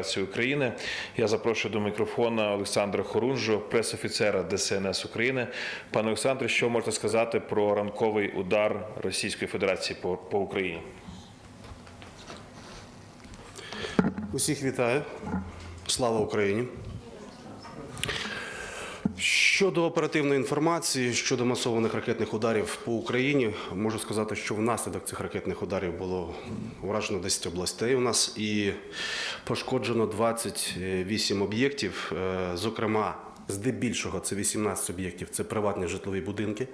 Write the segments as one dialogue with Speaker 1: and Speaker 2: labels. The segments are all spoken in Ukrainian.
Speaker 1: України. Я запрошую до мікрофона Олександра Хорунжу, пресофіцера ДСНС України. Пане Олександре, що можете сказати про ранковий удар Російської Федерації по, по Україні?
Speaker 2: Усіх вітаю. Слава Україні. Щодо оперативної інформації щодо масованих ракетних ударів по Україні, можу сказати, що внаслідок цих ракетних ударів було вражено 10 областей у нас і пошкоджено 28 об'єктів. Е, Зокрема, здебільшого це 18 об'єктів, це приватні житлові будинки.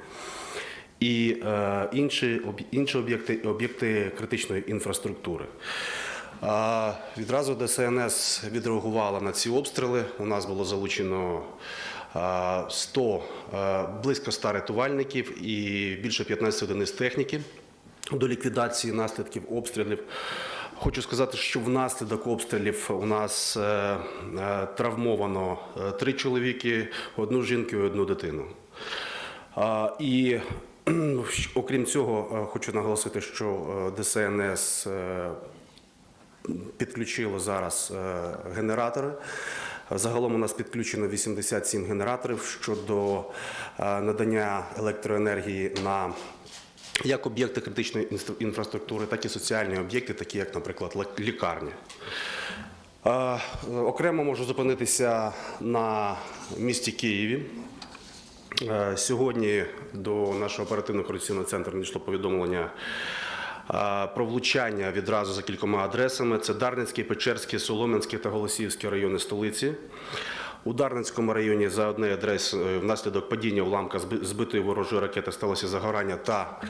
Speaker 2: І е, інші, інші об'єкти, об'єкти критичної інфраструктури. А, Відразу ДСНС відреагувала на ці обстріли. У нас було залучено 100, близько 100 рятувальників і більше 15 одиниць техніки до ліквідації наслідків обстрілів. Хочу сказати, що внаслідок обстрілів у нас е, е, травмовано е, три чоловіки, одну жінку і одну дитину. І окрім цього, хочу наголосити, що ДСНС підключило зараз генератори. Загалом у нас підключено 87 генераторів щодо е, надання електроенергії на як об'єкти критичної інфраструктури, так і соціальні об'єкти, такі як, наприклад, лікарні. Е, Окремо можу зупинитися на місті Києві. Е, Сьогодні до нашого оперативно-координаційного центру надійшло повідомлення про влучання відразу за кількома адресами. Це Дарницький, Печерський, Солом'янський та Голосіївський райони столиці. У Дарницькому районі за однією адресою внаслідок падіння уламка зби- збитої ворожої ракети сталося загорання та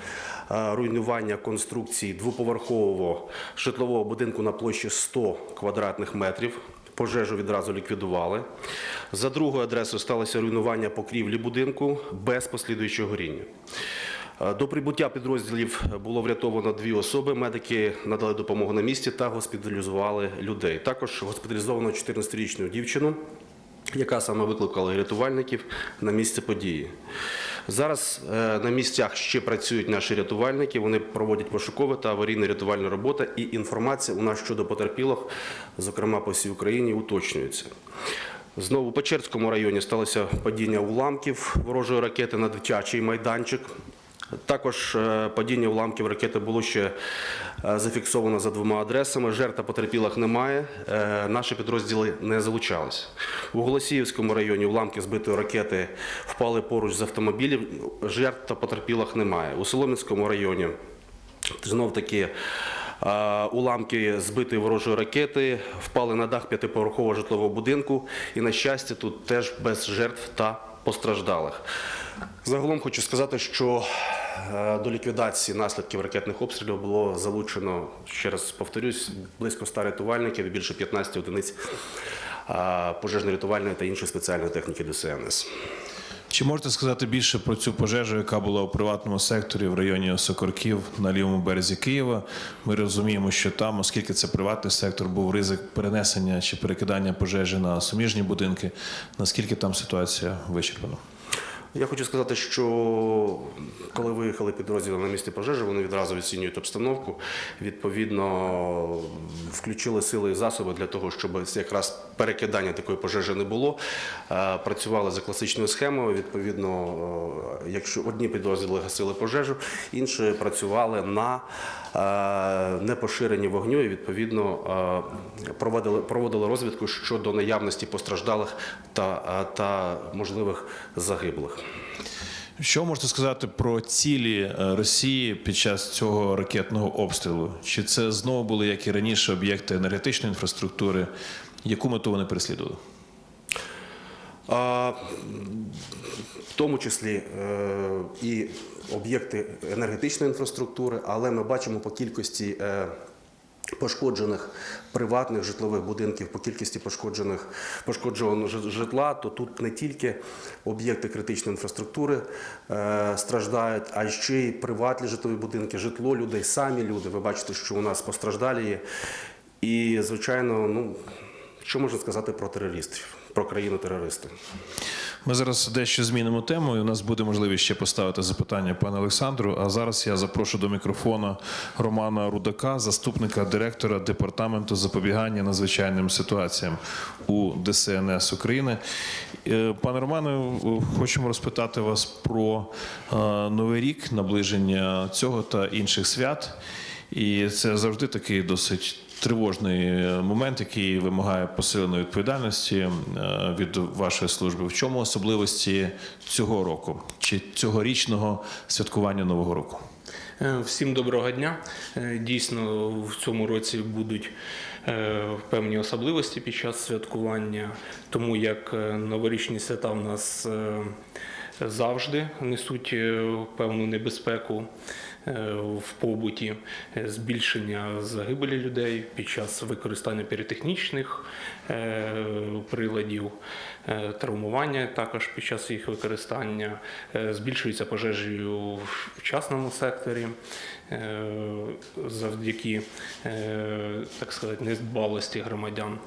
Speaker 2: е, руйнування конструкції двоповерхового житлового будинку на площі 100 квадратних метрів. Пожежу відразу ліквідували. За другою адресою сталося руйнування покрівлі будинку без послідуючого горіння. Е, До прибуття підрозділів було врятовано дві особи. Медики надали допомогу на місці та госпіталізували людей. Також госпіталізовано 14-річну дівчину, яка саме викликала рятувальників на місце події. Зараз е, на місцях ще працюють наші рятувальники. Вони проводять пошукові та аварійні рятувальні роботи. І інформація у нас щодо потерпілих, зокрема по всій Україні, уточнюється. Знову у Печерському районі сталося падіння уламків ворожої ракети на дитячий майданчик. Також е, падіння уламків ракети було ще е, зафіксовано за двома адресами. Жертв та потерпілих немає. Е, Наші підрозділи не залучалися. У Голосіївському районі уламки збитої ракети впали поруч з автомобілів. Жертв та потерпілих немає. У Солом'янському районі знов таки. Уламки збитої ворожої ракети впали на дах п'ятиповерхового житлового будинку, і на щастя, тут теж без жертв та постраждалих. Загалом хочу сказати, що е, до ліквідації наслідків ракетних обстрілів було залучено, ще раз повторюсь, близько 100 рятувальників і більше 15 одиниць е, пожежно-рятувальної та іншої спеціальної техніки ДСНС.
Speaker 1: Чи можете сказати більше про цю пожежу, яка була у приватному секторі в районі Сокорків на лівому березі Києва? Ми розуміємо, що там, оскільки це приватний сектор, був ризик перенесення чи перекидання пожежі на суміжні будинки. Наскільки там ситуація вичерпана?
Speaker 2: Я хочу сказати, що коли виїхали підрозділи на місці пожежі, вони відразу оцінюють обстановку. Відповідно, включили сили і засоби для того, щоб якраз перекидання такої пожежі не було. Е, Працювали за класичною схемою. Відповідно, е, якщо одні підрозділи гасили пожежу, інші працювали на е, непоширенні вогню і відповідно проводили, проводили розвідку щодо наявності постраждалих та, та можливих загиблих.
Speaker 1: Що можете сказати про цілі е, Росії під час цього ракетного обстрілу? Чи це знову були, як і раніше, об'єкти енергетичної інфраструктури? Яку мету вони переслідували?
Speaker 2: А, в тому числі е, і об'єкти енергетичної інфраструктури, але ми бачимо по кількості е, пошкоджених приватних житлових будинків, по кількості пошкоджених пошкодженого житла, то тут не тільки об'єкти критичної інфраструктури е, страждають, а ще й приватні житлові будинки, житло людей, самі люди. Ви бачите, що у нас постраждалі є. І, звичайно, ну що можна сказати про терористів, про країну терористів.
Speaker 1: Ми зараз дещо змінимо тему, і у нас буде можливість ще поставити запитання пану Олександру. А зараз я запрошу до мікрофона Романа Рудака, заступника директора департаменту запобігання надзвичайним ситуаціям у ДСНС України. Е, Пане Романе, е, хочемо розпитати вас про е, новий рік, наближення цього та інших свят. І це завжди такий досить тривожний е, момент, який вимагає посиленої відповідальності е, від вашої служби. В чому особливості цього року чи цьогорічного святкування Нового року?
Speaker 3: Е, Всім доброго дня. Дійсно, в цьому році будуть певні особливості під час святкування, тому як новорічні свята в нас завжди несуть певну небезпеку в побуті, е, збільшення загибелі людей під час використання піротехнічних е, приладів, е, травмування також під час їх використання, е, збільшуються пожежі в частному секторі е, завдяки е, так сказати, недбалості громадян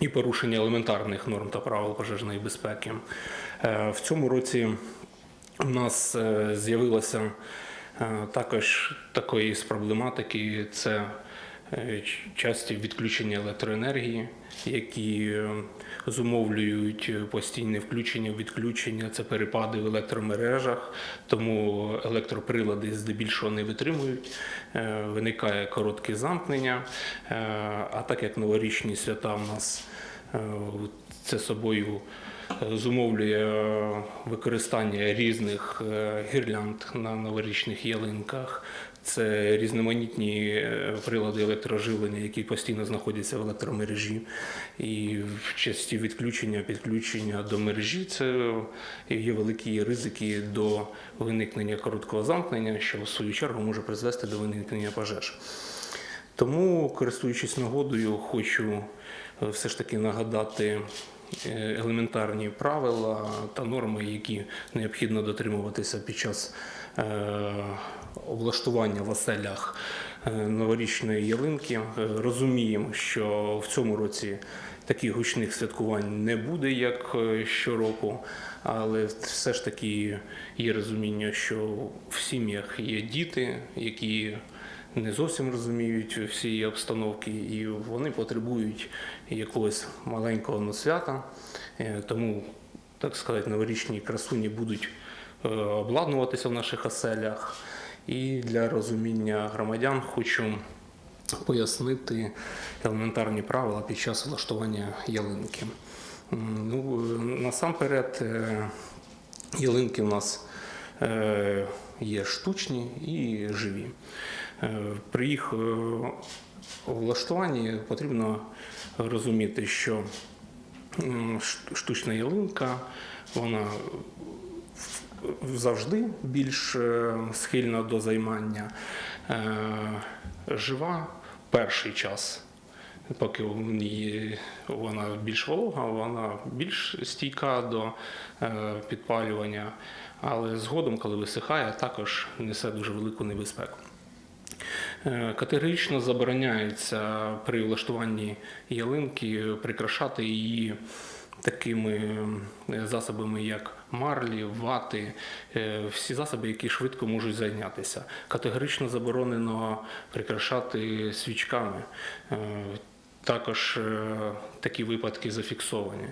Speaker 3: і порушення елементарних норм та правил пожежної безпеки. Е, В цьому році у нас е, з'явилося е, також такої з проблематики. Це е, часті відключення електроенергії, які е, зумовлюють постійне включення, відключення, це перепади в електромережах, тому електроприлади здебільшого не витримують. Е, Виникає коротке замкнення. Е, А так як новорічні свята у нас е, це собою е, зумовлює е, використання різних е, гірлянд на новорічних ялинках. Це різноманітні е, прилади електроживлення, які постійно знаходяться в електромережі. І в часті відключення, підключення до мережі це є великі ризики до виникнення короткого замкнення, що в свою чергу може призвести до виникнення пожеж. Тому, користуючись нагодою, хочу все ж таки нагадати елементарні правила та норми, які необхідно дотримуватися під час е, облаштування в оселях е, новорічної ялинки. Е, Розуміємо, що в цьому році таких гучних святкувань не буде, як е, щороку, але все ж таки є розуміння, що в сім'ях є діти, які не зовсім розуміють всі обстановки, і вони потребують якогось маленького свята. Е, Тому, так сказати, новорічні красуні будуть е, обладнуватися в наших оселях. І для розуміння громадян хочу пояснити елементарні правила під час влаштування ялинки. Ну, е, насамперед, ялинки у нас є штучні і живі. Е, При їх е, влаштуванні потрібно розуміти, що штучна ялинка, вона завжди більш е, схильна до займання. Жива перший час, поки вона більш волога, вона більш стійка до підпалювання, але згодом, коли висихає, також несе дуже велику небезпеку. Е, Категорично забороняється при влаштуванні ялинки прикрашати її такими е, засобами, як марлі, вати, е, всі засоби, які швидко можуть зайнятися. Категорично заборонено прикрашати свічками. Також такі випадки зафіксовані.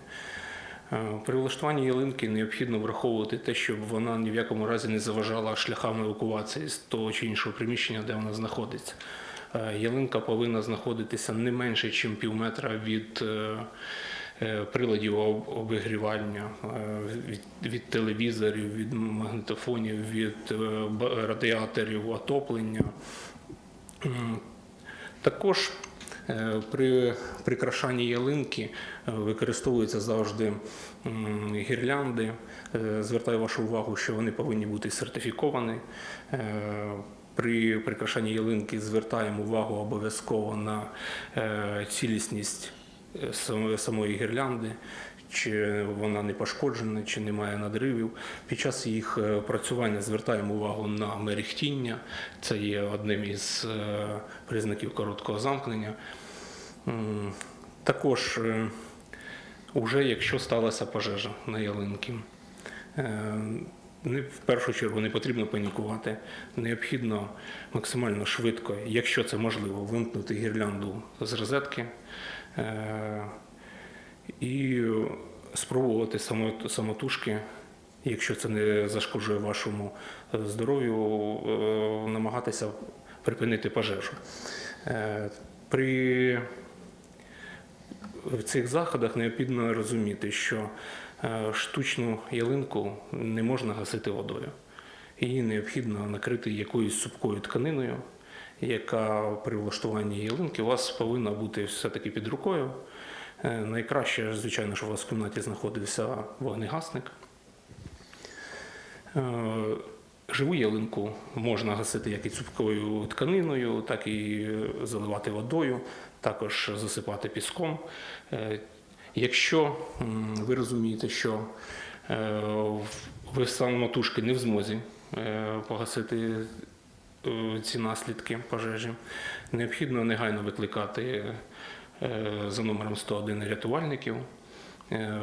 Speaker 3: Е, При влаштуванні ялинки необхідно враховувати те, щоб вона ні в якому разі не заважала шляхам евакуації з того чи іншого приміщення, де вона знаходиться. Е, Ялинка повинна знаходитися не менше, ніж пів метра від е, приладів обігрівання, від, телевізорів, від магнітофонів, від радіаторів отоплення. Також при прикрашанні ялинки е, використовуються завжди гірлянди. Е, Звертаю вашу увагу, що вони повинні бути сертифіковані. Е, При прикрашанні ялинки звертаємо увагу обов'язково на е, цілісність е, самої гірлянди, чи вона не пошкоджена, чи немає надривів. Під час їх е, працювання звертаємо увагу на мерехтіння. Це є одним із е, признаків короткого замкнення. Також е, уже якщо сталася пожежа на ялинки. Не, в першу чергу не потрібно панікувати. Необхідно максимально швидко, якщо це можливо, вимкнути гірлянду з розетки і спробувати самотужки, якщо це не зашкоджує вашому е, здоров'ю, е, намагатися припинити пожежу. Е, При цих заходах необхідно розуміти, що е, штучну ялинку не можна гасити водою. Її необхідно накрити якоюсь супкою тканиною, яка при влаштуванні ялинки у вас повинна бути все-таки під рукою. Е, Найкраще, звичайно, що у вас в кімнаті знаходився вогнегасник. Е, Живу ялинку можна гасити як і цупкою тканиною, так і заливати водою, також засипати піском. Е, Якщо ви розумієте, що ви самотужки не в змозі погасити ці наслідки пожежі, необхідно негайно викликати за номером 101 рятувальників. Е,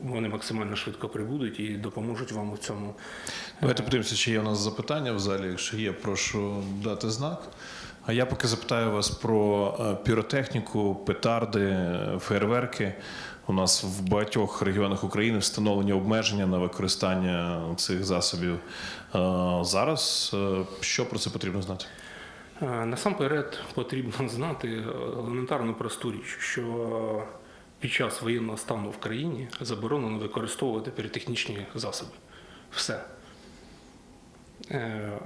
Speaker 3: Вони максимально швидко прибудуть і допоможуть вам у цьому.
Speaker 1: Давайте подивимося, чи є у нас запитання в залі. Якщо є, прошу дати знак. А я поки запитаю вас про е, піротехніку, петарди, е, фейерверки. У нас в багатьох регіонах України встановлені обмеження на використання цих засобів. Е, Зараз е, що про це потрібно знати?
Speaker 3: Е, Насамперед потрібно знати елементарну просту річ, що під час воєнного стану в країні заборонено використовувати піротехнічні засоби. Все. Е,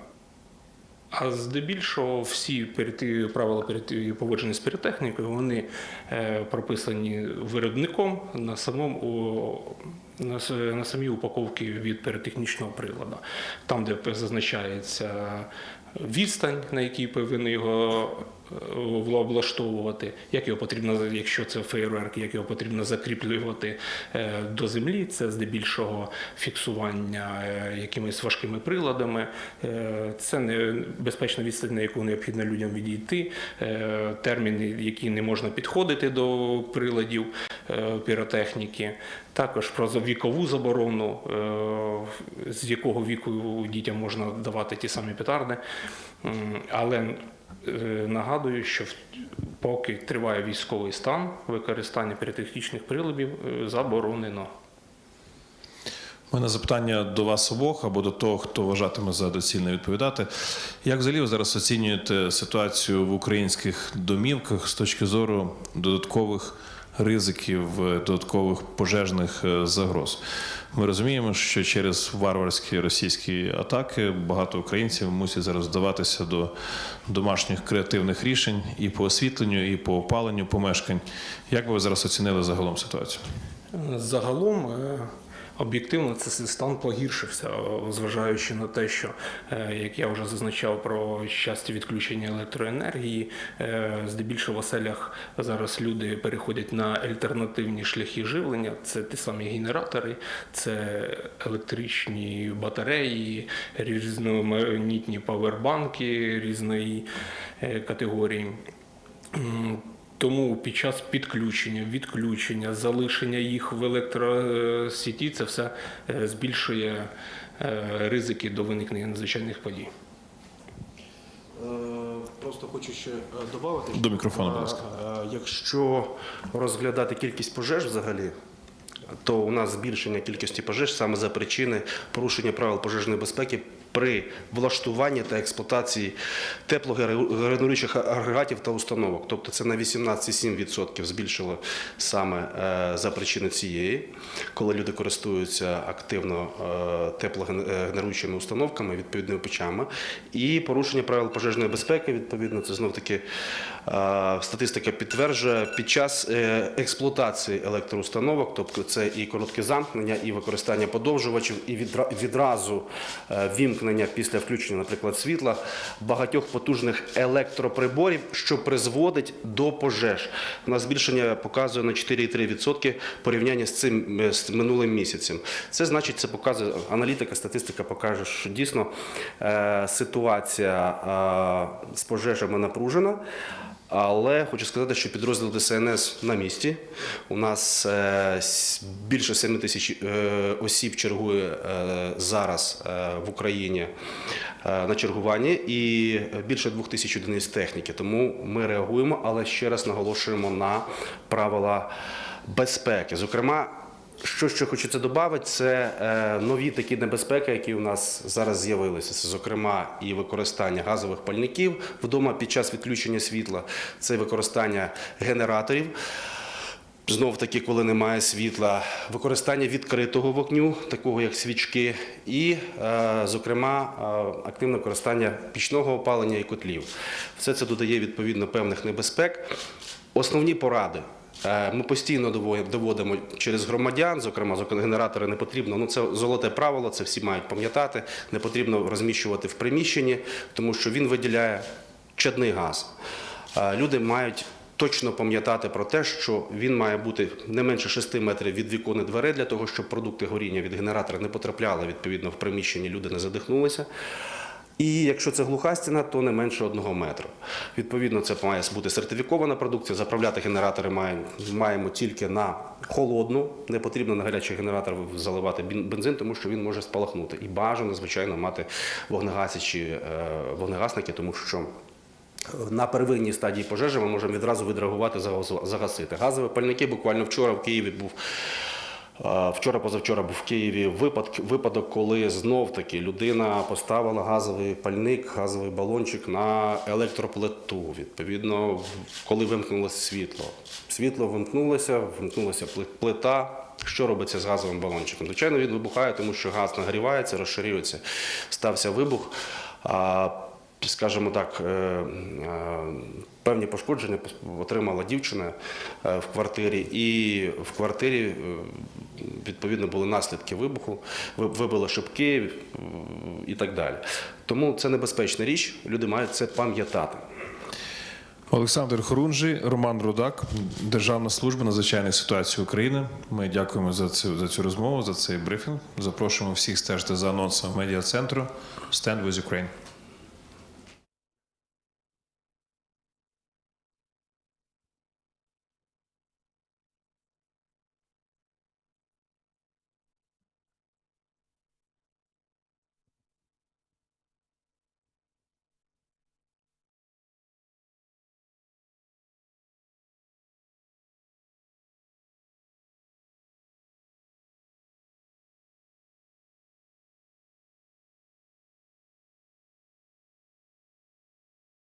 Speaker 3: А здебільшого всі правила поводження з піротехнікою вони е, прописані виробником на самому на, самій упаковці від піротехнічного приладу, там, де зазначається відстань, на якій повинен його влаштовувати, як його потрібно, якщо це фейерверк, як його потрібно закріплювати е, до землі. Це здебільшого фіксування е, якимись важкими приладами. Е, Це не безпечна відстань, на яку необхідно людям відійти. Е, Терміни, які не можна підходити до приладів е, піротехніки. Також про вікову заборону, е, з якого віку дітям можна давати ті самі петарди. Але е, нагадую, що поки триває військовий стан, використання піротехнічних приладів е, заборонено.
Speaker 1: У мене запитання до вас обох або до того, хто вважатиме за доцільне відповідати. Як взагалі ви зараз оцінюєте ситуацію в українських домівках з точки зору додаткових ризиків, додаткових пожежних е, загроз? Ми розуміємо, що через варварські російські атаки багато українців мусять зараз вдаватися до домашніх креативних рішень і по освітленню, і по опаленню помешкань. Як би ви зараз оцінили загалом ситуацію?
Speaker 3: Загалом е, об'єктивно цей стан погіршився, зважаючи на те, що, е, як я вже зазначав про часті відключення електроенергії, е, здебільшого в оселях зараз люди переходять на альтернативні шляхи живлення. Це ті самі генератори, це електричні батареї, різноманітні павербанки різної е, категорії. Тому під час підключення, відключення, залишення їх в електросіті це все е, збільшує е, ризики до виникнення надзвичайних подій.
Speaker 2: Е, Просто хочу ще додати.
Speaker 1: До мікрофону, будь ласка.
Speaker 2: Якщо розглядати кількість пожеж взагалі, то у нас збільшення кількості пожеж саме за причини порушення правил пожежної безпеки при влаштуванні та експлуатації теплогенеруючих агрегатів та установок. Тобто це на 18,7% збільшило саме е, за причини цієї, коли люди користуються активно е, теплогенеруючими установками, відповідними печами, і порушення правил пожежної безпеки, відповідно, це знов таки статистика підтверджує під час е, експлуатації електроустановок, тобто це і коротке замкнення, і використання подовжувачів, і відразу е, вімкнення після включення, наприклад, світла багатьох потужних електроприборів, що призводить до пожеж. У нас збільшення показує на 4,3% порівняння з цим е, з минулим місяцем. Це значить, це показує аналітика, статистика покаже, що дійсно е, ситуація з пожежами напружена. Але хочу сказати, що підрозділ ДСНС на місці. У нас е, більше 7 тисяч е, осіб чергує е, зараз в Україні на чергуванні і більше 2 тисяч одиниць техніки. Тому ми реагуємо, але ще раз наголошуємо на правила безпеки. Зокрема, що ще хочеться додати, це е, нові такі небезпеки, які у нас зараз з'явилися. Це, зокрема, і використання газових пальників вдома під час відключення світла, це використання генераторів. Знов таки, коли немає світла, використання відкритого вогню, такого як свічки, і, е, зокрема, е, активне використання пічного опалення і котлів. Все це додає відповідно певних небезпек. Основні поради. Е, Ми постійно дово- доводимо через громадян, зокрема зок- генератори не потрібно. Ну це золоте правило, це всі мають пам'ятати. Не потрібно розміщувати в приміщенні, тому що він виділяє чадний газ. Е, Люди мають точно пам'ятати про те, що він має бути не менше 6 метрів від вікон і дверей для того, щоб продукти горіння від генератора не потрапляли відповідно в приміщенні, люди не задихнулися. І якщо це глуха стіна, то не менше одного метру. Відповідно, це має бути сертифікована продукція. Заправляти генератори маємо, маємо тільки на холодну. Не потрібно на гарячий генератор заливати бензин, тому що він може спалахнути. І бажано, звичайно, мати вогнегасячі е, вогнегасники, тому що на первинній стадії пожежі ми можемо відразу відреагувати, загасити. Газові пальники буквально вчора в Києві був. Е, Вчора, позавчора був в Києві випадок, випадок, коли знов таки людина поставила газовий пальник, газовий балончик на електроплиту. Відповідно, коли вимкнулося світло. Світло вимкнулося, вимкнулася пли- плита. Що робиться з газовим балончиком? Звичайно, він вибухає, тому що газ нагрівається, розширюється. Стався вибух. Скажімо так, е, е, певні пошкодження отримала дівчина е, в квартирі, і в квартирі відповідно були наслідки вибуху, ви- вибило шибки і так далі. Тому це небезпечна річ, люди мають це пам'ятати.
Speaker 1: Олександр Хорунжий, Роман Рудак, Державна служба надзвичайних ситуацій України. Ми дякуємо за цю за цю розмову, за цей брифінг. Запрошуємо всіх стежити за анонсом медіа центру Stand with Ukraine.